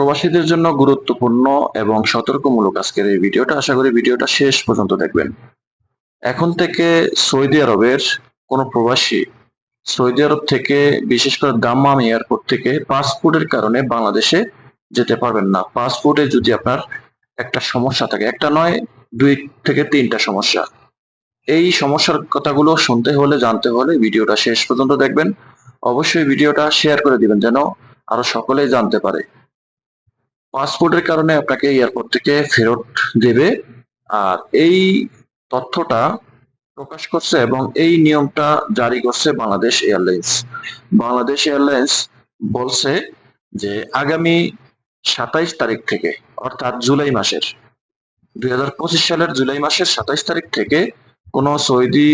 প্রবাসীদের জন্য গুরুত্বপূর্ণ এবং সতর্কমূলক আজকের এই ভিডিওটা। আশা করি ভিডিওটা শেষ পর্যন্ত দেখবেন। এখন থেকে সৌদি আরবের কোনো প্রবাসী সৌদি আরব থেকে, বিশেষ করে দাম্মাম এয়ারপোর্ট থেকে পাসপোর্টের কারণে বাংলাদেশে যেতে পারবেন না। পাসপোর্টে যদি আপনার একটা সমস্যা থাকে, একটা নয়, দুই থেকে তিনটা সমস্যা। এই সমস্যার কথাগুলো শুনতে হলে, জানতে হলে ভিডিওটা শেষ পর্যন্ত দেখবেন। অবশ্যই ভিডিওটা শেয়ার করে দিবেন যেন আরও সকলেই জানতে পারে। পাসপোর্টের কারণে আপনাকে এয়ারপোর্ট থেকে ফেরত দেবে। আর এই তথ্যটা প্রকাশ করছে এবং এই নিয়মটা জারি করছে বাংলাদেশ এয়ারলাইন্স। বাংলাদেশ এয়ারলাইন্স বলছে যে আগামী সাতাইশ তারিখ থেকে, অর্থাৎ জুলাই মাসের, দুই হাজার পঁচিশ সালের জুলাই মাসের সাতাইশ তারিখ থেকে কোনো সৌদি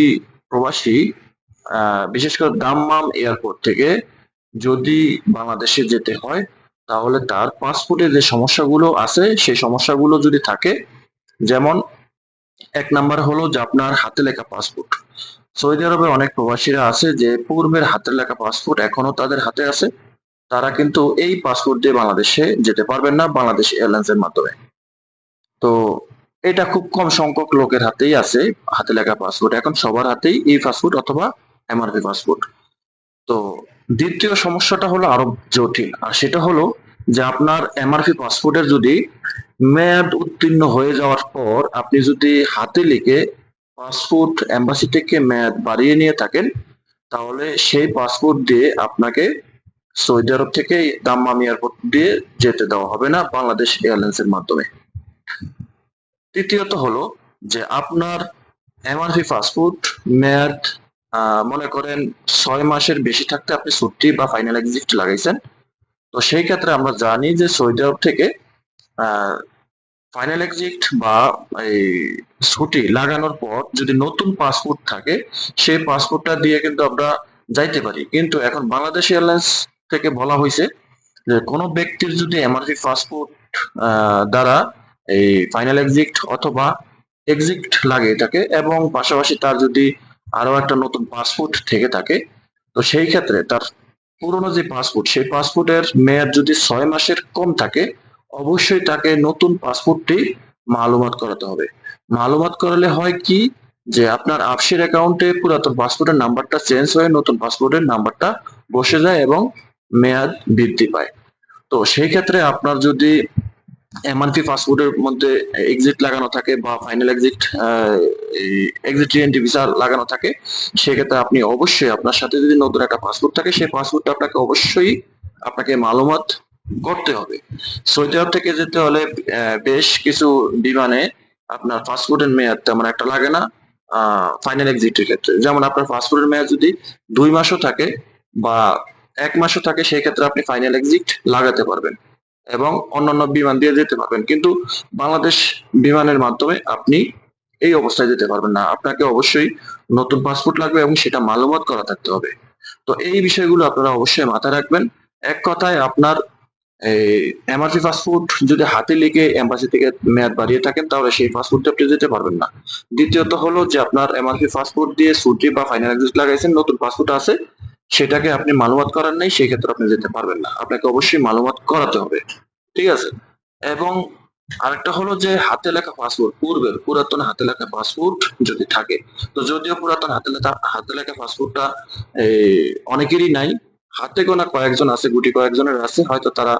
প্রবাসী বিশেষ করে দাম্মাম এয়ারপোর্ট থেকে যদি বাংলাদেশে যেতে হয় তাহলে তার পাসপোর্টে যে সমস্যাগুলো আছে, সেই সমস্যাগুলো যদি থাকে, যেমন এক নাম্বার হলো যে আপনার হাতে লেখা পাসপোর্ট সৌদি আরবে অনেক প্রবাসীরা আছে যে পূর্বের হাতের লেখা পাসপোর্ট এখনও তাদের হাতে আছে। তারা কিন্তু এই পাসপোর্ট দিয়ে বাংলাদেশে যেতে পারবেন না, বাংলাদেশ এয়ারলাইন্স এর মাধ্যমে। তো এটা খুব কম সংখ্যক লোকের হাতেই আছে হাতে লেখা পাসপোর্ট এখন সবার হাতেই এই পাসপোর্ট অথবা এমআরপি পাসপোর্ট তো দ্বিতীয় সমস্যাটা হলো আরও জটিল, আর সেটা হলো যে আপনার এমআরপি পাসপোর্টের যদি মেয়াদ উত্তীর্ণ হয়ে যাওয়ার পর আপনি যদি হাতে লিখে পাসপোর্ট এম্বাসি থেকে মেয়াদ বাড়িয়ে নিয়ে থাকেন, তাহলে সেই পাসপোর্ট দিয়ে আপনাকে সৌদি আরব থেকে দাম্মাম এয়ারপোর্ট দিয়ে যেতে দেওয়া হবে না বাংলাদেশ এয়ারলাইন্স এর মাধ্যমে। তৃতীয়ত হলো যে আপনার এমআরপি পাসপোর্ট মেয়াদ মনে করেন ছয় মাসের বেশি থাকতে আপনি ছুটি বা ফাইনাল এক্সিট লাগাইছেন তো সেই ক্ষেত্রে আমরা জানি যে সৌদি আরব থেকে ফাইনাল এক্সিট বা এই ছুটি লাগানোর পর যদি নতুন পাসপোর্ট থাকে, সেই পাসপোর্টটা দিয়ে কিন্তু আমরা যাইতে পারি। কিন্তু এখন বাংলাদেশ এয়ারলাইন্স থেকে বলা হয়েছে যে কোনো ব্যক্তির যদি এমআরপি পাসপোর্ট দ্বারা এই ফাইনাল এক্সিট অথবা এক্সিট লাগে থাকে এবং পাশাপাশি তার যদি আরও একটা নতুন পাসপোর্ট থেকে থাকে, তো সেই ক্ষেত্রে তার পুরনো যে পাসপোর্ট সেই পাসপোর্টের মেয়াদ যদি ছয় মাসের কম থাকে, অবশ্যই তাকে নতুন পাসপোর্টটি মালুমাত করাতে হবে। মালুমাত করালে হয় কি? যে আপনার আপসের অ্যাকাউন্টে পুরাতন পাসপোর্টের নাম্বারটা চেঞ্জ হয়ে নতুন পাসপোর্টের নাম্বারটা বসে যায় এবং মেয়াদ বৃদ্ধি পায়। তো সেই ক্ষেত্রে আপনার যদি এমআরপি পাসপোর্টের মধ্যে এক্সিট লাগানো থাকে বা final exit exit reentry visa লাগানো থাকে, সেক্ষেত্রে আপনি অবশ্যই আপনার সাথে যদি নতুন একটা পাসপোর্ট থাকে, সেই পাসপোর্টটা আপনাকে অবশ্যই আপনাকে মালুমাত করতে হবে। সৌদি আরব থেকে যেতে হলে বেশ কিছু বিমানে আপনার পাসপোর্টের মেয়াদ তেমন একটা লাগে না ফাইনাল এক্সিটের ক্ষেত্রে। যেমন আপনার পাসপোর্টের মেয়াদ যদি দুই মাসও থাকে বা এক মাসও থাকে সেই ক্ষেত্রে আপনি ফাইনাল এক্সিট লাগাতে পারবেন। এবং অন্যান্য বিমান দিয়ে যেতে পারবেন। কিন্তু বাংলাদেশ বিমানের মাধ্যমে আপনি এই অবস্থায় যেতে পারবেন না। আপনাকে অবশ্যই নতুন পাসপোর্ট লাগবে এবং সেটা মালুমাত করা থাকতে হবে। তো এই বিষয়গুলো আপনারা অবশ্যই মাথায় রাখবেন। এক কথায় আপনার এমআরসি পাসপোর্ট যদি হাতে লিখে এম্বাসি থেকে মেয়াদ বাড়িয়ে থাকেন, তাহলে সেই পাসপোর্টে আপনি যেতে পারবেন না। দ্বিতীয়ত হলো যে আপনার এমআরপি পাসপোর্ট দিয়ে ছুটি বা ফাইনাল লাগাইছেন, নতুন পাসপোর্ট আছে সেটাকে আপনি মালুমাত করার নেই সেই ক্ষেত্রে আপনি যেতে পারবেন না। আপনাকে অবশ্যই মালুমাত করাতে হবে। ঠিক আছে? এবং আরেকটা হলো যে, হাতে লেখা পাসপোর্ট, পূর্বের পুরাতন হাতে লেখা পাসপোর্ট যদি থাকে, তো যদিও পুরাতন হাতে লেখা হাতে লেখা পাসপোর্টটা অনেকেরই নাই। হাতে গোনা কয়েকজন আছে, গুটি কয়েকজনের আছে, হয়তো তারা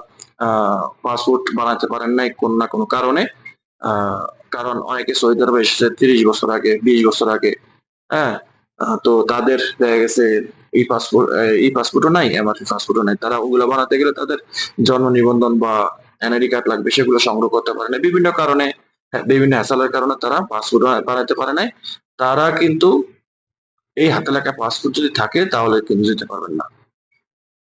পাসপোর্ট বানাতে পারেন নাই কোন না কোনো কারণে। কারণ অনেকে সৌদি আরবে এসেছে তিরিশ বছর আগে, বিশ বছর আগে হ্যাঁ? তো তাদের দেখা গেছে ই পাসপোর্ট ই পাসপোর্টও নাই এমআরপি পাসপোর্টও নাই। তারা ওগুলো বানাতে গেলে তাদের জন্ম নিবন্ধন বা এনআইডি কার্ড লাগবে সেগুলো সংগ্রহ করতে পারে না। বিভিন্ন কারণে হ্যাঁ, বিভিন্ন হ্যাসালের কারণে তারা পাসপোর্ট বানাতে পারে নাই। তারা কিন্তু এই হাতে লেখা পাসপোর্ট যদি থাকে তাহলে কিন্তু যেতে পারবেন না।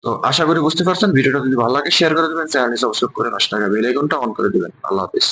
তো আশা করি বুঝতে পারছেন। ভিডিওটা যদি ভালো লাগে শেয়ার করে দেবেন চ্যানেলটি সাবস্ক্রাইব করে পাঁচ টাকা বেল আইকনটা অন করে দিবেন। আল্লাহ হাফিজ।